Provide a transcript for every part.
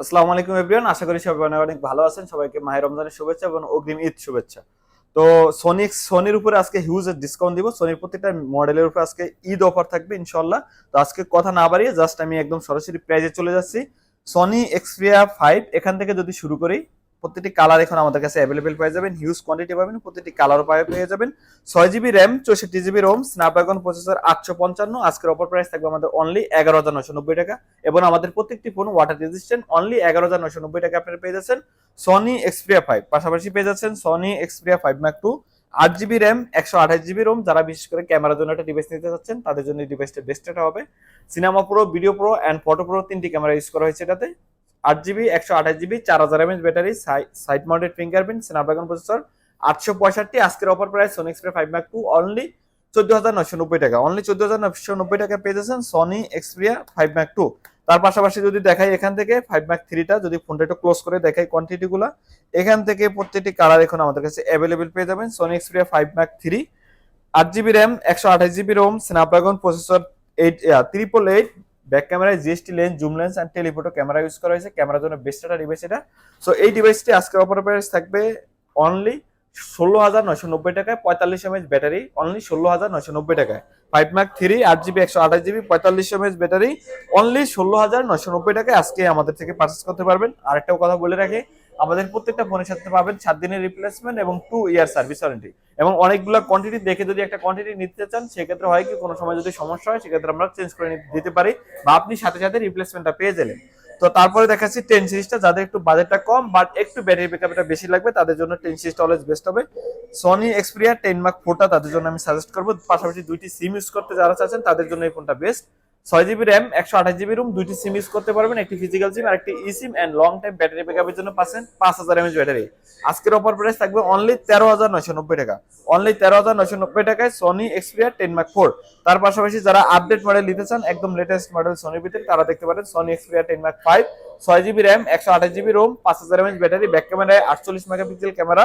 আসসালামু আলাইকুম এভরিওয়ান, আশা করি সবাই অনেক অনেক ভালো আছেন। সবাইকে মাহের রমজানের শুভেচ্ছা এবং অগ্রিম ঈদ শুভেচ্ছা। তো সোনিক সোনির উপরে আজকে হিউজ ডিসকাউন্ট দিব। সোনির প্রত্যেকটা মডেলের উপরে আজকে ঈদ অফার থাকবে ইনশাল্লাহ তো আজকে কথা না বাড়িয়ে জাস্ট আমি একদম সরাসরি প্রাইজে চলে যাচ্ছি। সনি এক্সপিয়া ফাইভ এখান থেকে যদি শুরু করি প্রত্যেকটি কালার এখন আমাদের কাছে অ্যাভেলেবেল পেয়ে যাবেন হিউজ কোয়ান্টিটি পাবেন প্রত্যেকটি কালারও পেয়ে যাবেন। ছয় জিবি র্যাম চৌষট্টি জিবি রোম স্ন্যাপড্রাগন প্রসেসর আটশো পঞ্চান্ন, আজকের অফার প্রাইস থাকবে আমাদের অনলি এগারো হাজার নশো নব্বই টাকা। এবং আমাদের প্রত্যেকটি ফোন ওয়াটার রেজিস্ট্যান্ট অনলি এগারো হাজার নশো নব্বই টাকা আপনারা পেয়ে যাচ্ছেন। সনি এক্সপ্রিয়া ফাইভ পাশাপাশি পেয়ে যাচ্ছেন Sony Xperia five mark two আট জিবি র্যাম একশো আঠাশ জিবি রোম যারা বিশেষ করে ক্যামেরার জন্য একটা ডিভাইস নিতে চাচ্ছেন, তাদের জন্য ডিভাইসটা বেস্ট এটা হবে। Cinema pro video pro and photo pro তিনটি ক্যামেরা ইউজ করা হয়েছে এটাতে। আট জিবি, একশো আঠাশ জিবি, চার হাজার mAh battery side mounted fingerprint, Snapdragon processor, আটশো পঁয়ষট্টি আজকের offer price Sony Xperia five mark two only চোদ্দ হাজার নশো নব্বই টাকা। অনলি চোদ্দ হাজার নশো নব্বই টাকা পেয়ে যাচ্ছেন Sony Xperia five mark two তার পাশাপাশি যদি দেখাই এখান থেকে ফাইভ ম্যাক থ্রিটা যদি ফোনটা একটু ক্লোজ করে দেখাই কোয়ান্টিটি গুলা, এখান থেকে প্রত্যেকটি কালার এখন আমাদের কাছে অ্যাভেলেবেল পেয়ে যাবেন Sony Xperia five mark three আট জিবি র্যাম একশো আঠাশ GB ROM Snapdragon processor eight triple eight back ক্যামেরায় GST lens, zoom lens and telephoto camera use করা হয়েছে। ক্যামেরার জন্য বেস্ট একটা ডিভাইস এটা। সো এই ডিভাইসটি আজকের অফার প্রাইস থাকবে অনলি ষোলো হাজার নয়শো নব্বই টাকায় পঁয়তাল্লিশ এমএচ ব্যাটারি অনলি ষোলো হাজার নয়শো নব্বই টাকায়। ফাইভ ম্যাক থ্রি আট জিবি একশো আঠাশ জিবি পঁয়তাল্লিশ এমএচ ব্যাটারি অনলি ষোলো হাজার নয়শো নব্বই টাকায় আজকে আমাদের থেকে পারচেস করতে পারবেন। আরেকটাও কথা বলে রাখি আমাদের প্রত্যেকটা ফোনের সাথে পাবেন সাত দিনের রিপ্লেসমেন্ট এবং টু ইয়ার সার্ভিস ওয়ারেন্টি এবং অনেকগুলো কোয়ান্টিটি দেখে যদি একটা কোয়ান্টিটি নিতে চান, সেক্ষেত্রে হয় কি, কোনো সময় যদি সমস্যা হয়, সেক্ষেত্রে আমরা চেঞ্জ করে দিতে পারি বা আপনি সাথে সাথে রিপ্লেসমেন্টটা পেয়ে গেলেন। তো তারপরে দেখাচ্ছি টেন সিরিজটা যাদের একটু বাজেটটা কম বাট একটু ব্যাটারি ব্যাকআপটা বেশি লাগবে, তাদের জন্য টেন সিরিজটা অলওয়েজ বেস্ট হবে। সনি এক্সপিরিয়া টেন মার্ক ফোরটা তাদের জন্য আমি সাজেস্ট করব। পাশাপাশি দুইটি সিম ইউজ করতে যারা চাচ্ছেন, তাদের জন্য এই ফোনটা বেস্ট ছয় জিবি র্যাম একশো আঠাশ জিবি রুম দুইটি সিম ইউজ করতে পারবেন, একটি ফিজিক্যাল সিম আর একটি e SIM and long time battery ব্যাকআপের জন্য পাচ্ছেন পাঁচ হাজার এমএচ ব্যাটারি আজকের অফার প্রাইস থাকবে অনলি তেরো হাজার নয়শো নব্বই টাকা। অনলি তেরো হাজার নয়শো নব্বই টাকায় Sony Xperia ten mark four তার পাশাপাশি যারা আপডেট মডেল নিতে চান, একদম লেটেস্ট মডেল সনির ভিতরে, তারা দেখতে পারেন Sony Xperia ten mark five ছয় জিবি র্যাম একশো আঠাশ জিবি রোম পাঁচ হাজার এমএচ ব্যাটারি ব্যাক ক্যামেরায় আটচল্লিশ মেগাপিক্সেল ক্যামেরা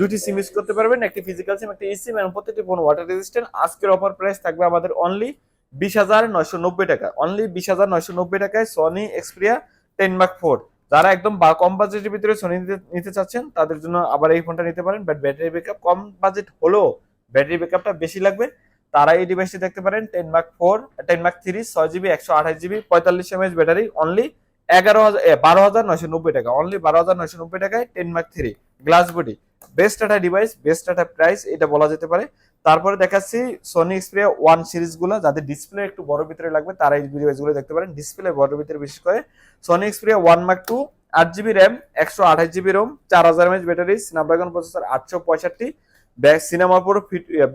দুটি সিম ইউজ করতে পারবেন, একটি ফিজিক্যাল সিম একটি ই সিম এবং প্রত্যেকটি ফোন ওয়াটার রেজিস্ট্যান্ট আজকের অফার প্রাইস থাকবে আমাদের অনলি বিশ হাজার নয়শো নব্বই টাকা। অনলি বিশ হাজার নয়শো নব্বই টাকায় Sony Xperia ten mark four যারা একদম কম বাজেটের ভিতরে সনি নিতে নিতে চাচ্ছেন, তাদের জন্য আবার এই ফোনটা নিতে পারেন। বাট ব্যাটারি ব্যাকআপ কম বাজেট হলেও ব্যাটারি ব্যাকআপটা বেশি লাগবে। তারা এই ডিভাইসটি দেখতে পারেন ten mark four ten mark three ছয় জিবি একশো আঠাশ জিবি পঁয়তাল্লিশ এমএচ ব্যাটারি অনলি এগারো হাজার বারো হাজার নয়শো নব্বই টাকা। অনলি বারো হাজার নয়শো নব্বই টাকায় ten mark three glass body best একটা ডিভাইস বেস্ট একটা প্রাইস এটা বলা যেতে পারে। তারপরে দেখাচ্ছি সনি এক্সপ্রিয়া ওয়ান সিরিজগুলো, যাদের ডিসপ্লে একটু বড় ভিতরে লাগবে, তারা এই ডিভাইসগুলো দেখতে পারেন। ডিসপ্লে বড় ভিতরে বিশেষ করে Sony Xperia one mark two আট জিবি র্যাম একশো আঠাশ জিবি রোম চার হাজার এমএচ ব্যাটারি স্ন্যাপড্রাগন প্রসেসর আটশো পঁয়ষট্টি। Back cinema pro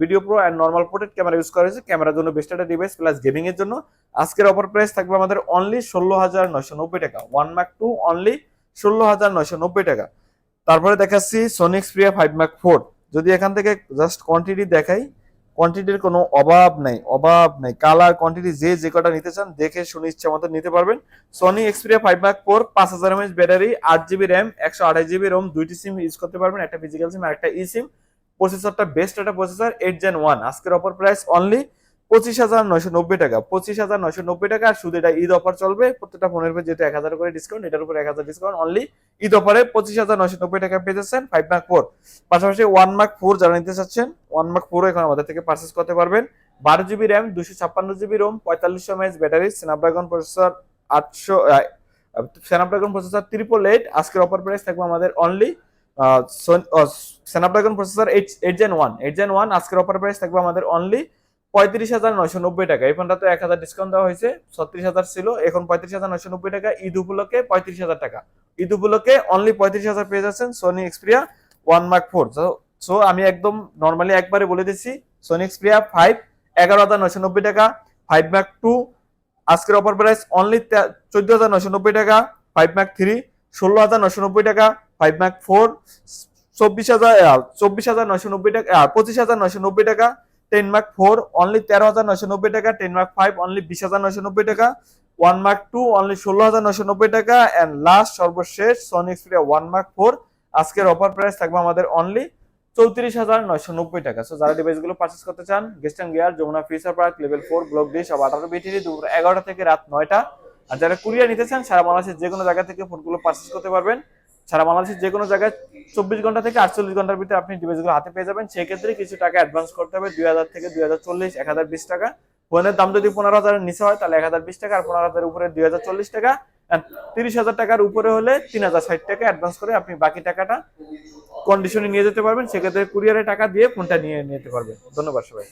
video pro and normal portrait camera use করা হয়েছে। ক্যামেরার জন্য বেস্ট একটা ডিভাইস প্লাস গেমিং এর জন্য। আজকের অফার প্রাইস থাকবে আমাদের অনলি ষোলো হাজার নয়শো নব্বই টাকা। ওয়ান মার্ক টু অনলি ষোলো হাজার নয়শো নব্বই টাকা। তারপরে দেখাচ্ছি Sony Xperia five mark four যদি এখান থেকে জাস্ট কোয়ান্টিটি দেখাই কোয়ান্টিটির কোনো অভাব নাই অভাব নাই। কালার কোয়ান্টিটি যে যে কটা নিতে চান, দেখে শুনে ইচ্ছে মতো নিতে পারবেন। Sony Xperia five mark four পাঁচ হাজার এমএচ ব্যাটারি আট জিবি র্যাম একশো আঠাশ জিবি রোম দুইটি সিম ইউজ করতে পারবেন, একটা ফিজিক্যাল সিম আর একটা ই সিম প্রসেসরটা বেস্ট একটা প্রসেসর এইট জেন ওয়ান আজকের অফার প্রাইস অনলি পঁচিশ হাজার নয়শো নব্বই টাকা। পঁচিশ হাজার নয়শো নব্বই টাকা আর শুধু এটা ঈদ অফার চলবে। প্রত্যেকটা ফোনের উপর যেহেতু এক হাজার করে ডিসকাউন্ট এটার উপর এক হাজার ডিসকাউন্ট অনলি ঈদ অফারে পঁচিশ হাজার নয়শো নব্বই টাকা পেয়ে যাচ্ছেন ফাইভ মার্ক ফোর পাশাপাশি ওয়ান মার্ক ফোর যারা নিতে চাচ্ছেন ওয়ান মার্ক ফোরও এখন আমাদের থেকে পারচেস করতে পারবেন। বারো জিবি র্যাম দুশো ছাপ্পান্ন জিবি রোম পঁয়তাল্লিশশো এমএএচ ব্যাটারি স্ন্যাপড্রাগন প্রসেসর আটশো স্ন্যাপড্রাগন প্রসেসর ত্রিপল এইট আজকের অফার প্রাইস থাকবে আমাদের only Snapdragon processor eight eight gen one eight gen one আজকের অফার প্রাইস থাকবে আমাদের অনলি পঁয়ত্রিশ হাজার নয়শো নব্বই টাকা। এই ফোনটা তো এক হাজার ডিসকাউন্ট দেওয়া হয়েছে, ছত্রিশ হাজার ছিল, এখন পঁয়ত্রিশ হাজার নয়শো নব্বই টাকা। ঈদ উপলক্ষে পঁয়ত্রিশ হাজার টাকা। ঈদ উপলক্ষে অনলি পঁয়ত্রিশ হাজার পেয়ে যাচ্ছেন Sony Xperia one mark four so আমি একদম নর্মালি একবারে বলে দিচ্ছি সোনি এক্সপ্রিয়া ফাইভ এগারো হাজার নয়শো নব্বই টাকা ফাইভ মার্ক টু আজকের অফার প্রাইস অনলি চোদ্দ হাজার নয়শো নব্বই টাকা ফাইভ মার্ক থ্রি ষোলো হাজার নয়শো নব্বই টাকা ফাইভ মার্ক ফোর চব্বিশ হাজার চব্বিশ হাজার নয়শো নব্বই টাকা পঁচিশ হাজার নয়শো নব্বই টাকা টেন মার্ক ফোর অনলি তেরো হাজার নয়শো নব্বই টাকা। টেন মার্ক ফাইভ অনলি বিশ হাজার নয়শো নব্বই টাকা। ওয়ান মার্ক টু অনলি ষোলো হাজার নয়শো নব্বই টাকা। অ্যান্ড লাস্ট সর্বশেষ Sony Xperia one mark four আজকের অফার প্রাইস থাকবে আমাদের অনলি চৌত্রিশ হাজার নয়শো নব্বই টাকা। সো যারা ডিভাইসগুলো পার্চেস করতে চান গেস্টার্ন gear Jamuna Future Park level four block D সব আঠারো বিটিডি দুপুর এগারোটা থেকে রাত নয়টা। আর যারা কুরিয়ার নিতে চান, সারা বাংলাদেশের যে কোনো জায়গা থেকে ফোনগুলো পারচেস করতে পারবেন। সারা বাংলাদেশের যে কোনো জায়গায় চব্বিশ ঘণ্টা থেকে আটচল্লিশ ঘণ্টার ভিতরে আপনি ডিভাইসগুলো হাতে পেয়ে যাবেন। সেক্ষেত্রে কিছু টাকা অ্যাডভান্স করতে হবে, দুই হাজার থেকে দুই হাজার চল্লিশ, এক হাজার বিশ টাকা। ফোনের দাম যদি পনেরো হাজারের নিচে হয়, তাহলে এক হাজার বিশ টাকা, আর পনেরো হাজারের উপরে দুই হাজার চল্লিশ টাকা। তিরিশ হাজার টাকার উপরে হলে তিন হাজার ষাট টাকা অ্যাডভান্স করে আপনি বাকি টাকাটা কন্ডিশনে নিয়ে যেতে পারবেন। সেক্ষেত্রে কুরিয়ারে টাকা দিয়ে ফোনটা নিয়ে নিতে পারবেন। ধন্যবাদ সবাই